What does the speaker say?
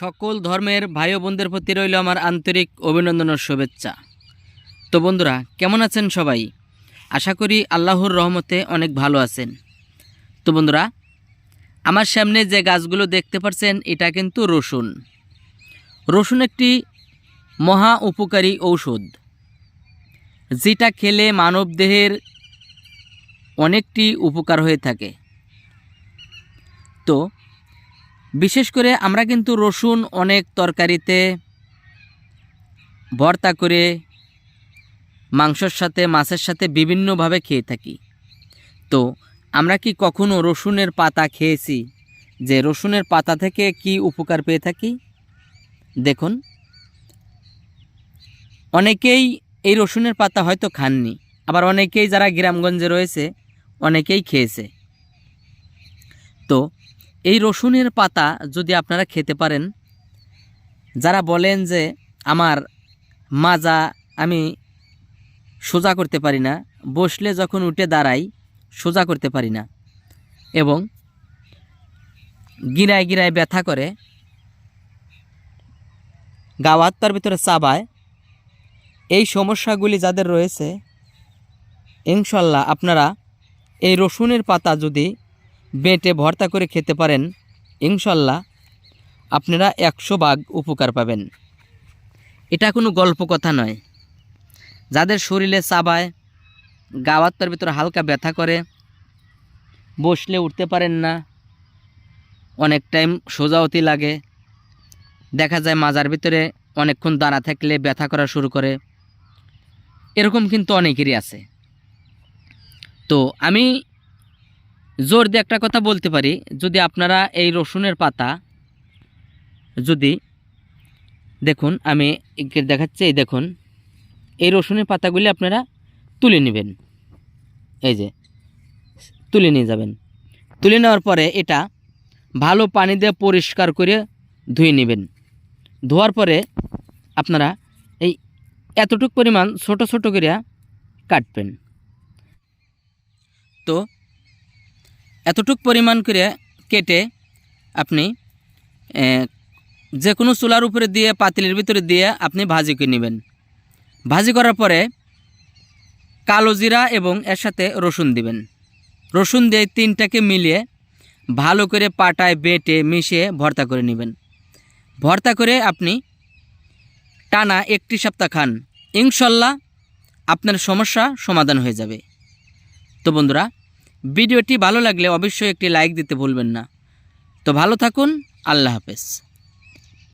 সকল ধর্মের ভাই বোনদের প্রতি রইল আমার আন্তরিক অভিনন্দন ও শুভেচ্ছা। তো বন্ধুরা, কেমন আছেন সবাই? আশা করি আল্লাহর রহমতে অনেক ভালো আছেন। তো বন্ধুরা, আমার সামনে যে গাছগুলো দেখতে পাচ্ছেন এটা কিন্তু রসুন। রসুন একটি মহা উপকারী ঔষধ, যেটা খেলে মানবদেহের অনেকটি উপকার হয়ে থাকে। তো বিশেষ করে আমরা কিন্তু রসুন অনেক তরকারিতে ভর্তা করে মাংসর সাথে, মাছের সাথে বিভিন্নভাবে খেয়ে থাকি। তো আমরা কি কখনো রসুনের পাতা খেয়েছি? যে রসুনের পাতা থেকে কি উপকার পেয়ে থাকি? দেখুন। অনেকেই এই রসুনের পাতা হয়তো খাননি, আবার অনেকেই যারা গ্রামগঞ্জে রয়েছে, অনেকেই খেয়েছে। তো এই রসুনের পাতা যদি আপনারা খেতে পারেন, যারা বলেন যে আমার মাজা আমি সোজা করতে পারি না, বসলে যখন উঠে দাঁড়াই, সোজা করতে পারি না এবং গিরায় গিরায় ব্যথা করে গাওয়াত্তার ভিতরে চাবায়, এই সমস্যাগুলি যাদের রয়েছে, ইনশাল্লাহ আপনারা এই রসুনের পাতা যদি বেটে ভর্তা করে খেতে পারেন, ইনশাল্লাহ আপনারা একশো ভাগ উপকার পাবেন। এটা কোনো গল্প কথা নয়। যাদের শরীরে চাবায়, গাওয়াত্তার ভিতরে হালকা ব্যথা করে, বসলে উঠতে পারেন না, অনেক টাইম সোজাওতি লাগে, দেখা যায় মাজার ভিতরে অনেকক্ষণ দাঁড়া থাকলে ব্যথা করা শুরু করে। এরকম কিন্তু অনেকেরই আছে। তো আমি জোর দিয়ে একটা কথা বলতে পারি। যদি আপনারা এই রসুনের পাতা, যদি দেখুন, আমি দেখাচ্ছি, এই দেখুন, এই রসুনের পাতাগুলি আপনারা তুলে নেবেন। এই যে, তুলে নিয়ে যাবেন। তুলে নেওয়ার পরে এটা ভালো পানি দিয়ে পরিষ্কার করে ধুয়ে নেবেন। ধোয়ার পরে আপনারা এই এতটুক পরিমাণ ছোট ছোট করে কাটবেন। তো এতটুক পরিমাণ করে কেটে আপনি যে কোনো চুলার উপরে দিয়ে, পাতিলের ভিতরে দিয়ে আপনি ভাজি করে নেবেন। ভাজি করার পরে কালো জিরা এবং এর সাথে রসুন দিবেন। রসুন দিয়ে তিনটাকে মিলিয়ে ভালো করে পাটায় বেটে মিশিয়ে ভর্তা করে নেবেন। ভর্তা করে আপনি টানা একটি সপ্তাহ খান। ইনশাল্লাহ আপনার সমস্যা সমাধান হয়ে যাবে। তো বন্ধুরা ভিডিওটি ভালো লাগলে অবশ্যই একটি লাইক দিতে ভুলবেন না। তো ভালো থাকুন আল্লাহ হাফেজ।